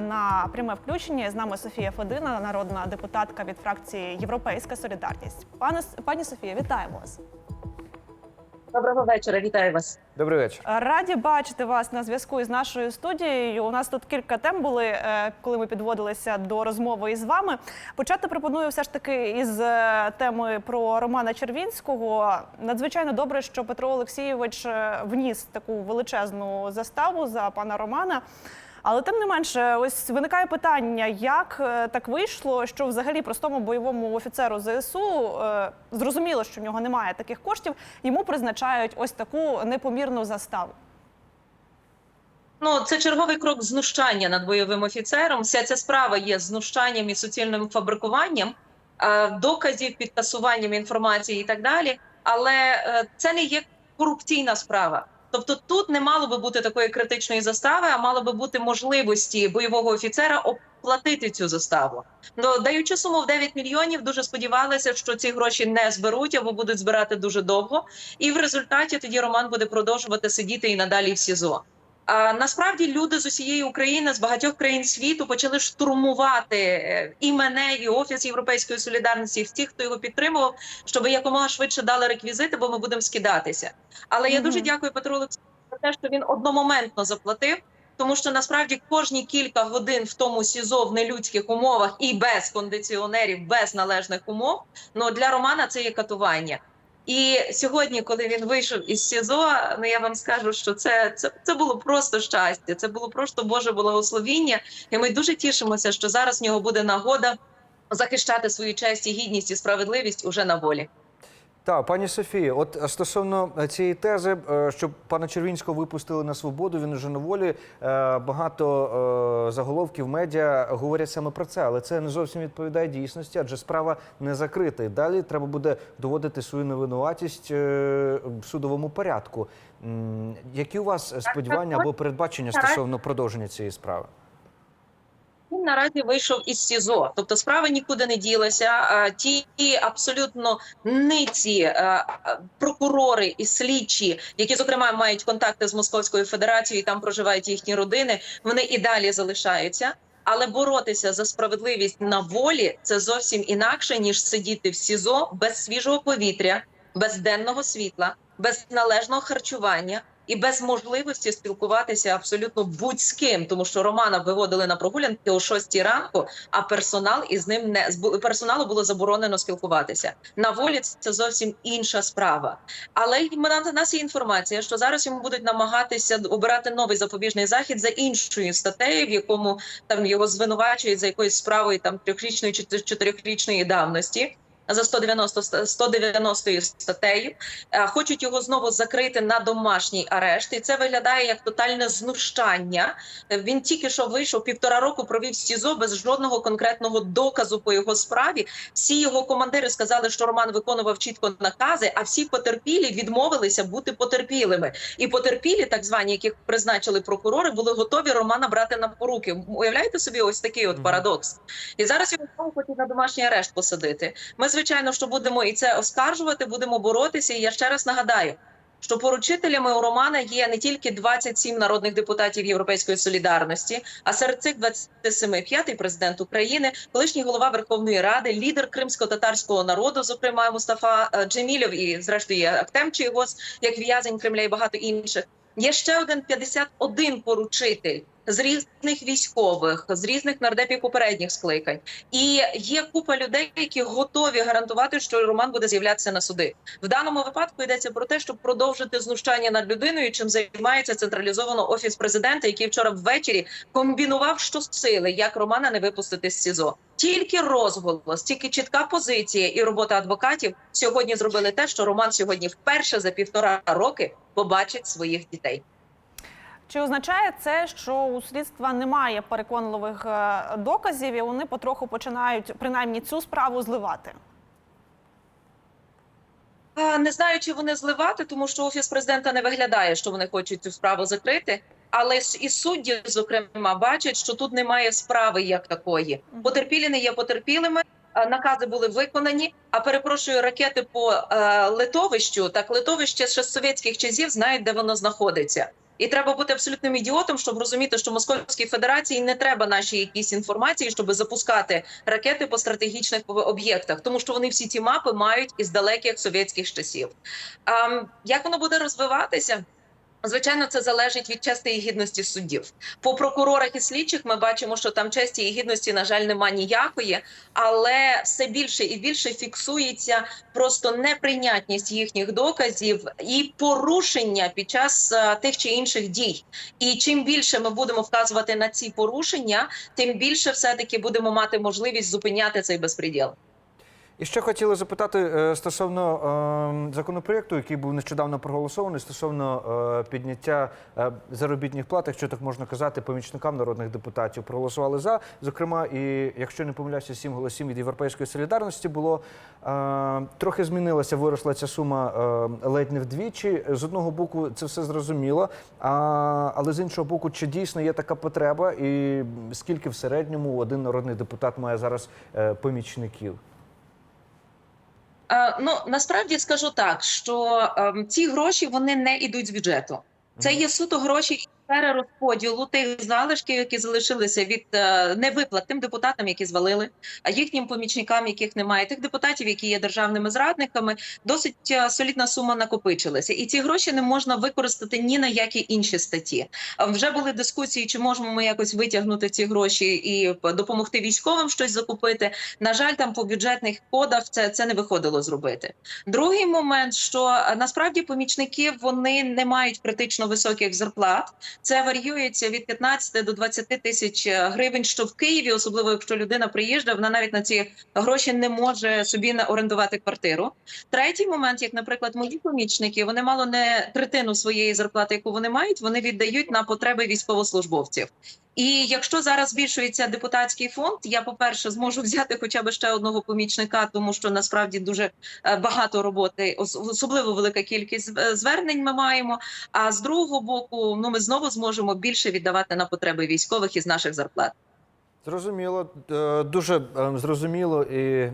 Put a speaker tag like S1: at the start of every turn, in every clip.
S1: на пряме включення. З нами Софія Федина, народна депутатка від фракції Європейська Солідарність. Пане пані Софія, вітаємо вас.
S2: Доброго вечора, вітаю вас.
S3: Добрий вечір.
S1: Раді бачити вас на зв'язку із нашою студією. У нас тут кілька тем були, е, коли ми підводилися до розмови із вами. Почати пропоную все ж таки із е, теми про Романа Червінського. Надзвичайно добре, що Петро Олексійович е, вніс таку величезну заставу за пана Романа. Але тим не менше, ось виникає питання, як е, так вийшло, що взагалі простому бойовому офіцеру ЗСУ е, зрозуміло, що в нього немає таких коштів, йому призначають ось таку непомірну заставу.
S2: Ну, це черговий крок знущання над бойовим офіцером. Вся ця справа є знущанням і суцільним фабрикуванням е, доказів, підтасуванням інформації і так далі. Але це не є корупційна справа. Тобто тут не мало би бути такої критичної застави, а мало би бути можливості бойового офіцера оплатити цю заставу. Ну, даючи суму в 9 мільйонів, дуже сподівалися, що ці гроші не зберуть або будуть збирати дуже довго. І в результаті тоді Роман буде продовжувати сидіти і надалі в СІЗО. Насправді люди з усієї України з багатьох країн світу почали штурмувати е, і мене, і офіс Європейської солідарності, і всіх, хто його підтримував, щоб якомога швидше дали реквізити, бо ми будемо скидатися. Але я дуже дякую Петру Олексійовичу за те, що він одномоментно заплатив. Тому що насправді кожні кілька годин в тому СІЗО в нелюдських умовах і без кондиціонерів, без належних умов, ну для Романа це є катування. І сьогодні, коли він вийшов із СІЗО, ну я вам скажу, що це, це, це було просто щастя, це було просто Боже благословіння. І ми дуже тішимося, що зараз в нього буде нагода захищати свою честь і гідність і справедливість уже на волі.
S3: Так, пані Софії, от е, стосовно е, цієї тези, е, що пана Червінського випустили на свободу, він уже на волі. Багато заголовків медіа говорять саме про це, але це не зовсім відповідає дійсності, адже справа не закрита. І далі треба буде доводити свою невинуватість в судовому порядку. Які у вас сподівання або передбачення стосовно продовження цієї справи?
S2: Він наразі вийшов із СІЗО, тобто справа нікуди не ділася. Ті абсолютно ниці е, прокурори і слідчі, які зокрема мають контакти з Московською Федерацією, і там проживають їхні родини. Вони і далі залишаються. Але боротися за справедливість на волі це зовсім інакше ніж сидіти в СІЗО без свіжого повітря, без денного світла, без належного харчування і без можливості спілкуватися абсолютно будь з ким, тому що Романа виводили на прогулянки о 6 ранку, а персонал із ним не персоналу було заборонено спілкуватися. На волі це зовсім інша справа. Але на нас є інформація, що зараз йому будуть намагатися обирати новий запобіжний захід за іншою статтею, в якому там його звинувачують за якоюсь справою там трьохрічної чи чотирьохрічної давності. За 190 ста- 190 статтею Е, хочуть його знову закрити на домашній арешт, і це виглядає як тотальне знущання. Е, Він тільки що вийшов півтора року, провів СІЗО без жодного конкретного доказу по його справі. Всі його командири сказали, що Роман виконував чітко накази, а всі потерпілі відмовилися бути потерпілими. І потерпілі, так звані, яких призначили прокурори, були готові Романа брати на поруки. Уявляєте собі, ось такий от парадокс. І зараз його знову хочуть на домашній арешт посадити. Ми, звичайно, що будемо і це оскаржувати, будемо боротися. І я ще раз нагадаю, що поручителями у Романа є не тільки 27 народних депутатів Європейської солідарності, а серед цих 27 п'ятий президент України, колишній голова Верховної Ради, лідер кримсько-татарського народу, зокрема Мустафа е, Джемілєв і зрештою Актем Чийгос, як в'язень Кремля і багато інших. Є ще один 51 поручитель з різних військових, з різних нардепів попередніх скликань. І є купа людей, які готові гарантувати, що Роман буде з'являтися на суди. В даному випадку йдеться про те, щоб продовжити знущання над людиною, чим займається централізовано офіс президента, який вчора ввечері комбінував щосили, як Романа не випустити з СІЗО. Тільки розголос, тільки чітка позиція і робота адвокатів сьогодні зробили те, що Роман сьогодні вперше за півтора роки побачить своїх дітей.
S1: Чи означає це, що у слідства немає переконливих е, доказів, і вони потроху починають принаймні цю справу зливати?
S2: Не знаю, чи вони зливати, тому що офіс президента не виглядає, що вони хочуть цю справу закрити. Але і судді, зокрема, бачать, що тут немає справи як такої. Потерпілі не є потерпілими. Накази були виконані. А перепрошую, ракети по е, литовищу. Так литовище ще з совєтських часів знають, де воно знаходиться. І треба бути абсолютним ідіотом, щоб розуміти, що Московській Федерації не треба наші якісь інформації, щоб запускати ракети по стратегічних об'єктах, тому що вони всі ці мапи мають із далеких совєтських часів. Ем, як воно буде розвиватися? Звичайно, це залежить від честі і гідності суддів. По прокурорах і слідчих ми бачимо, що там честі і гідності, на жаль, нема ніякої, але все більше і більше фіксується просто неприйнятність їхніх доказів і порушення під час е, тих чи інших дій. І чим більше ми будемо вказувати на ці порушення, тим більше все таки будемо мати можливість зупиняти цей безпреділ.
S3: І ще хотіли запитати е, стосовно е, законопроєкту, який був нещодавно проголосований, стосовно е, підняття е, заробітних плат, якщо так можна казати, помічникам народних депутатів проголосували за. Зокрема, і якщо не помиляюся, сім голосів від європейської солідарності було трохи змінилася, виросла ця сума ледь не вдвічі. З одного боку, це все зрозуміло. Але з іншого боку, чи дійсно є така потреба, і скільки в середньому один народний депутат має зараз помічників?
S2: Е, Ну насправді скажу так, що ем, ці гроші вони не йдуть з бюджету. Це є суто гроші перерозподілу тих залишків, які залишилися від е, невиплат тим депутатам, які звалили, а їхнім помічникам, яких немає, тих депутатів, які є державними зрадниками, досить е, солідна сума накопичилася, і ці гроші не можна використати ні на які інші статті. Е, Вже були дискусії, чи можемо ми якось витягнути ці гроші і допомогти військовим щось закупити. На жаль, там по бюджетних кодах це, це не виходило зробити. Другий момент, що насправді помічники вони не мають критично високих зарплат. Це варіюється від 15 до 20 тисяч е, гривень. Що в Києві, особливо якщо людина приїжджає, вона навіть на ці гроші не може собі на- орендувати квартиру. Третій момент, як, наприклад, мої помічники, вони мало не третину своєї зарплати, яку вони мають, вони віддають на потреби військовослужбовців. І якщо зараз збільшується депутатський фонд, я по перше зможу взяти хоча б ще одного помічника, тому що насправді дуже е, багато роботи, особливо велика кількість звернень ми маємо. А з другого боку, ну ми знову зможемо більше віддавати на потреби військових із наших зарплат.
S3: Зрозуміло, Е, дуже е, зрозуміло і е,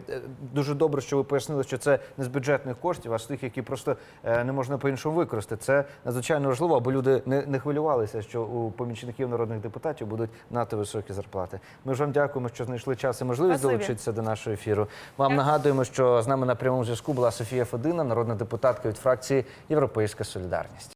S3: дуже добре, що ви пояснили, що це не з бюджетних коштів, а з тих, які просто не можна по-іншому використати. Це надзвичайно важливо, аби люди не, не хвилювалися, що у помічників народних депутатів будуть надто високі зарплати. Ми ж вам дякуємо, що знайшли час і можливість долучитися до нашого ефіру. Вам нагадуємо, що з нами на прямому зв'язку була Софія Федина, народна депутатка від фракції Європейська Солідарність.